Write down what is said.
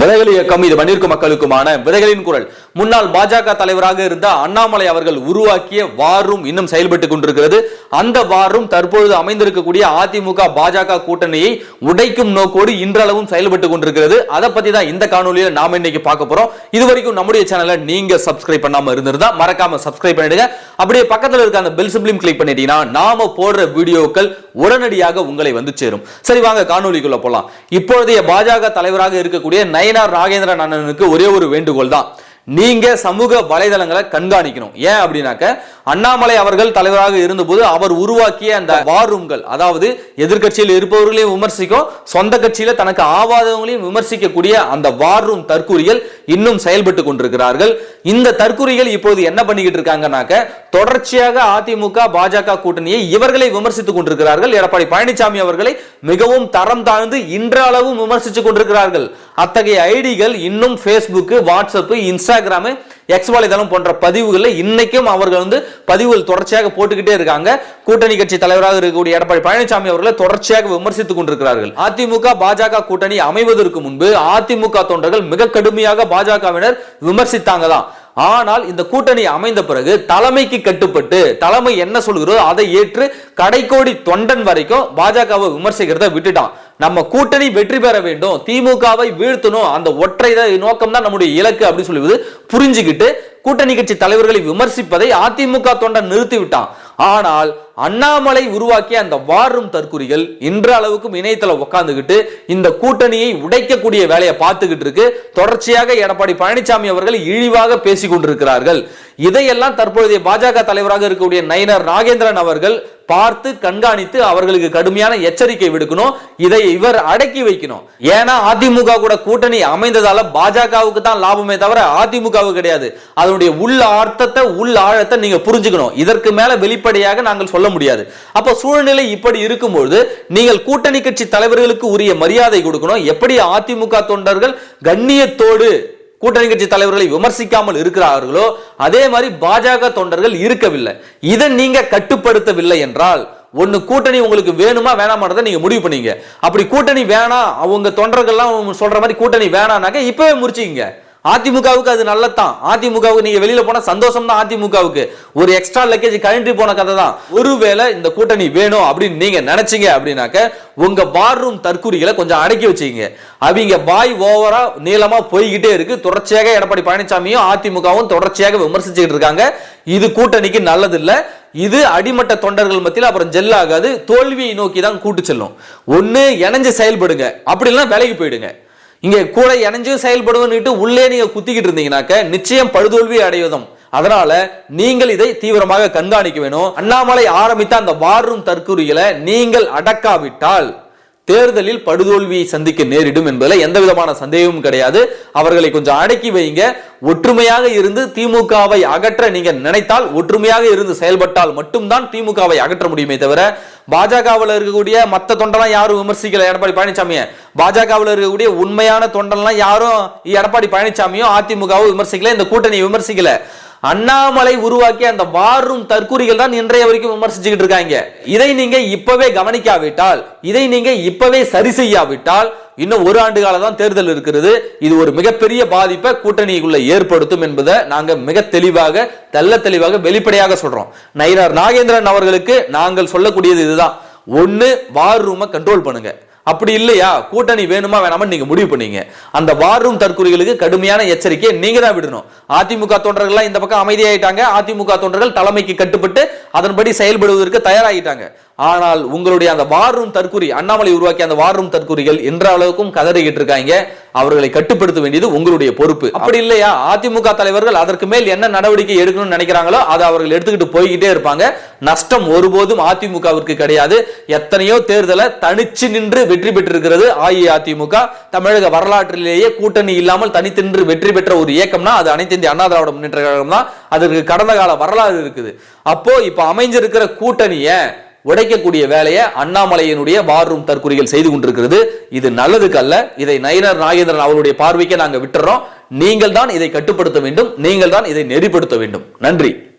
விதைகள் இயக்கம் இது மண்ணிற்கு மக்களுக்குமான விதைகளின் குரல். முன்னாள் பாஜக தலைவராக இருந்த அண்ணாமலை அவர்கள் உருவாக்கிய வாரும் இன்னும் செயல்பட்டுக் கொண்டிருக்கிறது. அந்த வாரும் தற்பொழுது அமைந்திருக்கக்கூடிய அதிமுக பாஜக கூட்டணியை உடைக்கும் நோக்கோடு இன்றளவும் செயல்பட்டு கொண்டிருக்கிறது. அதை பத்தி தான் இந்த காணொலியில நாம இன்னைக்கு பார்க்க போறோம். இது வரைக்கும் நம்முடைய சேனலை நீங்க சப்ஸ்கிரைப் பண்ணாம இருந்திருந்தா மறக்காம சப்ஸ்கிரைப் பண்ணிடுங்க. அப்படியே பக்கத்தில் இருக்க அந்த பெல் சிம்லையும் கிளிக் பண்ணிட்டீங்கன்னா நாம போடுற வீடியோக்கள் உடனடியாக உங்களை வந்து சேரும். சரி வாங்க காணொலிக்குள்ள போலாம். இப்பொழுதைய பாஜக தலைவராக இருக்கக்கூடிய நயனார் நாகேந்திரன் அண்ணனுக்கு ஒரே ஒரு வேண்டுகோள் தான் நீங்க சமூக வலைதளங்களை கண்காணிக்கணும். ஏன் அப்படின்னாக்க அண்ணாமலை அவர்கள் தலைவராக இருந்தபோது அவர் உருவாக்கிய அந்த வார் ரூம்கள் அதாவது எதிர்க்கட்சியில் இருப்பவர்களையும் விமர்சிக்கும் சொந்த கட்சியில தனக்கு ஆவாதவங்களையும் விமர்சிக்கக்கூடிய அந்த வார் ரூம் தற்கூறிகள் இன்னும் செயல்பட்டு கொண்டிருக்கிறார்கள். இந்த தற்கூறிகள் இப்போது என்ன பண்ணிக்கிட்டு இருக்காங்கன்னாக்க தொடர்ச்சியாக அதிமுக பாஜக கூட்டணியை இவர்களை விமர்சித்துக் கொண்டிருக்கிறார்கள். எடப்பாடி பழனிசாமி அவர்களை மிகவும் தரம் தாழ்ந்து இன்றளவும் விமர்சித்துக் கொண்டிருக்கிறார்கள். அத்தகைய ஐடிகள் இன்னும் ஃபேஸ்புக்கு வாட்ஸ்அப் இன்ஸ்டாகிராமு எக்ஸ் வலைதளம் போன்ற பதிவுகளில் இன்னைக்கும் அவர்கள் வந்து பதிவுகள் தொடர்ச்சியாக போட்டுக்கிட்டே இருக்காங்க. கூட்டணி கட்சி தலைவராக இருக்கக்கூடிய எடப்பாடி பழனிசாமி அவர்களை தொடர்ச்சியாக விமர்சித்துக் கொண்டிருக்கிறார்கள். அதிமுக பாஜக கூட்டணி அமைவதற்கு முன்பு அதிமுக தொண்டர்கள் மிக கடுமையாக பாஜகவினர் விமர்சித்தாங்க தான் ஆனால் இந்த கூட்டணி அமைந்த பிறகு தலைமைக்கு கட்டுப்பட்டு தலைமை என்ன சொல்கிறதோ அதை ஏற்று கடைக்கோடி தொண்டன் வரைக்கும் பாஜகவை விமர்சிக்கிறத விட்டுட்டான். நம்ம கூட்டணி வெற்றி பெற வேண்டும். திமுகவை வீழ்த்தணும். அந்த ஒற்றை நோக்கம் தான் நம்முடைய இலக்கு அப்படின்னு சொல்லுவது புரிஞ்சுக்கிட்டு கூட்டணி கட்சி தலைவர்களை விமர்சிப்பதை அதிமுக தொண்டன் நிறுத்திவிட்டான். ஆனால் அண்ணாமலை உருவாக்கிய அந்த வாரும் தற்குறிகள் இன்ற அளவுக்கும் இணையத்தில் உட்காந்துக்கிட்டு இந்த கூட்டணியை உடைக்கக்கூடிய வேலையை பார்த்துக்கிட்டு இருக்கு. தொடர்ச்சியாக எடப்பாடி பழனிசாமி அவர்கள் இழிவாக பேசிக் கொண்டிருக்கிறார்கள். இதையெல்லாம் தற்பொழுதைய பாஜக தலைவராக இருக்கக்கூடிய நயினர் நாகேந்திரன் அவர்கள் பார்த்து கண்காணித்து அவர்களுக்கு கடுமையான எச்சரிக்கை விடுக்கணும். இதை இவர் அடக்கி வைக்கணும். ஏன்னா அதிமுக கூட கூட்டணி அமைந்ததால பாஜகவுக்கு தான் லாபமே தவிர அதிமுகவுக்கு கிடையாது. அதனுடைய உள்ள அர்த்தத்தை உள்ள ஆழத்தை நீங்க புரிஞ்சுக்கணும். இதற்கு மேல வெளிப்படையாக நாங்கள் சொல்ல முடியாது. அப்ப சூழ்நிலை இப்படி இருக்கும்போது நீங்கள் கூட்டணி கட்சி தலைவர்களுக்கு உரிய மரியாதை கொடுக்கணும். எப்படி அதிமுக தொண்டர்கள் கண்ணியத்தோடு கூட்டணி கட்சி தலைவர்களை விமர்சிக்காமல் இருக்கிறார்களோ அதே மாதிரி பாஜக தொண்டர்கள் இருக்கவில்லை. இதை நீங்க கட்டுப்படுத்தவில்லை என்றால் ஒன்னு கூட்டணி உங்களுக்கு வேணுமா வேணாமான்றதை நீங்க முடிவு பண்ணீங்க. அப்படி கூட்டணி வேணாம் அவங்க தொண்டர்கள்லாம் சொல்ற மாதிரி கூட்டணி வேணாம்னாக்க இப்பவே முடிச்சுக்கங்க அதிமுகவுக்கு அது நல்லதான் அதிமுகவுக்கு நீங்க வெளியில போனா சந்தோஷம் தான் அதிமுகவுக்கு. ஒரு எக்ஸ்ட்ரா லக்கேஜ் கழன்றி போன கதை தான் ஒருவேளை இந்த கூட்டணி வேணும் அப்படின்னு நீங்க நினைச்சீங்க அப்படின்னாக்க உங்க வார் ரூம் தற்கூரிகளை கொஞ்சம் அடக்கி வச்சுக்கீங்க. அவங்க பாய் ஓவரா நீளமா போய்கிட்டே இருக்கு. தொடர்ச்சியாக எடப்பாடி பழனிசாமியும் அதிமுகவும் தொடர்ச்சியாக விமர்சிச்சுக்கிட்டு இருக்காங்க. இது கூட்டணிக்கு நல்லது இல்ல இது அடிமட்ட தொண்டர்கள் மத்தியில் அப்புறம் ஜெல்லாகாது தோல்வியை நோக்கி தான் கூட்டு செல்லும். ஒன்று இணைஞ்சு செயல்படுங்க. அப்படி இல்லைன்னா விலைக்கு போயிடுங்க. இங்கே கூட இணைஞ்சு செயல்படுவன்னுட்டு உள்ளே நீங்க குத்திக்கிட்டு இருந்தீங்கன்னாக்க நிச்சயம் படுதோல்வி அடைவதும். அதனால நீங்கள் இதை தீவிரமாக கண்காணிக்க வேணும். அண்ணாமலை ஆரம்பித்த அந்த வாரும் தற்கூறிகளை நீங்கள் அடக்காவிட்டால் தேர்தலில் படுதோல்வியை சந்திக்க நேரிடும் என்பதில் எந்த விதமான சந்தேகமும் கிடையாது. அவர்களை கொஞ்சம் அடக்கி வைங்க. ஒற்றுமையாக இருந்து திமுகவை அகற்ற நீங்க நினைத்தால் ஒற்றுமையாக இருந்து செயல்பட்டால் மட்டும்தான் திமுகவை அகற்ற முடியுமே தவிர பாஜகவில் இருக்கக்கூடிய மத்த தொண்டெல்லாம் யாரும் விமர்சிக்கல. எடப்பாடி பழனிசாமியை பாஜகவில் இருக்கக்கூடிய உண்மையான தொண்டெல்லாம் யாரும் எடப்பாடி பழனிசாமியும் அதிமுகவும் விமர்சிக்கல. இந்த கூட்டணி விமர்சிக்கல. அண்ணாமலை உருவாக்கிய அந்த வாரும் தற்கூறிகள் தான் இன்றைய வரைக்கும் விமர்சிச்சுக்கிட்டு இருக்காங்க. இதை நீங்க இப்பவே கவனிக்காவிட்டால் இதை நீங்க இப்பவே சரி செய்யாவிட்டால் இன்னும் ஒரு ஆண்டு காலம் தான் தேர்தல் இருக்கிறது. இது ஒரு மிகப்பெரிய பாதிப்பை கூட்டணிக்குள்ள ஏற்படுத்தும் என்பதை நாங்க மிக தெளிவாக தெல்ல தெளிவாக வெளிப்படையாக சொல்றோம். நயினார் நாகேந்திரன் அவர்களுக்கு நாங்கள் சொல்லக்கூடியது இதுதான். ஒன்னு வார் ரூமை கண்ட்ரோல் பண்ணுங்க. அப்படி இல்லையா? கூட்டணி வேணுமா வேணாமா நீங்க முடிவு பண்ணீங்க. அந்த வார் ரூம் தற்கொலைகளுக்கு கடுமையான எச்சரிக்கையை நீங்க தான் விடணும். அதிமுக தொண்டர்கள் இந்த பக்கம் அமைதியாயிட்டாங்க. அதிமுக தொண்டர்கள் தலைமைக்கு கட்டுப்பட்டு அதன்படி செயல்படுவதற்கு தயாராகிட்டாங்க. ஆனால் உங்களுடைய அந்த வார்ரூம் தற்கூரி அண்ணாமலை உருவாக்கிய அந்த வார் ரூம் தற்கூரிகள் என்ற அளவுக்கும் கதறிக்கிட்டு இருக்காங்க. அவர்களை கட்டுப்படுத்த வேண்டியது உங்களுடைய பொறுப்பு. அப்படி இல்லையா? அதிமுக தலைவர்கள் அதற்கு மேல் என்ன நடவடிக்கை எடுக்கணும்னு நினைக்கிறாங்களோ அதை அவர்கள் எடுத்துக்கிட்டு போய்கிட்டே இருப்பாங்க. நஷ்டம் ஒருபோதும் அதிமுகவிற்கு கிடையாது. எத்தனையோ தேர்தலை தனிச்சு நின்று வெற்றி பெற்றிருக்கிறது அஇஅதிமுக. தமிழக வரலாற்றிலேயே கூட்டணி இல்லாமல் தனித்தின்று வெற்றி பெற்ற ஒரு இயக்கம்னா அது அனைத்து இந்திய அண்ணா திராவிட முன்னேற்ற கழகம் தான் அதற்கு கடந்த கால வரலாறு இருக்குது. அப்போ இப்ப அமைஞ்சிருக்கிற கூட்டணியை உடைக்கக்கூடிய வேலையை அண்ணாமலையினுடைய வார் ரூம் தற்கொலைகள் செய்து கொண்டிருக்கிறது. இது நல்லதுக்கு அல்ல இதை நயினர் நாகேந்திரன் அவருடைய பார்வைக்கு நாங்கள் விட்டுறோம். நீங்கள் தான் இதை கட்டுப்படுத்த வேண்டும். நீங்கள் தான் இதை நெறிப்படுத்த வேண்டும். நன்றி.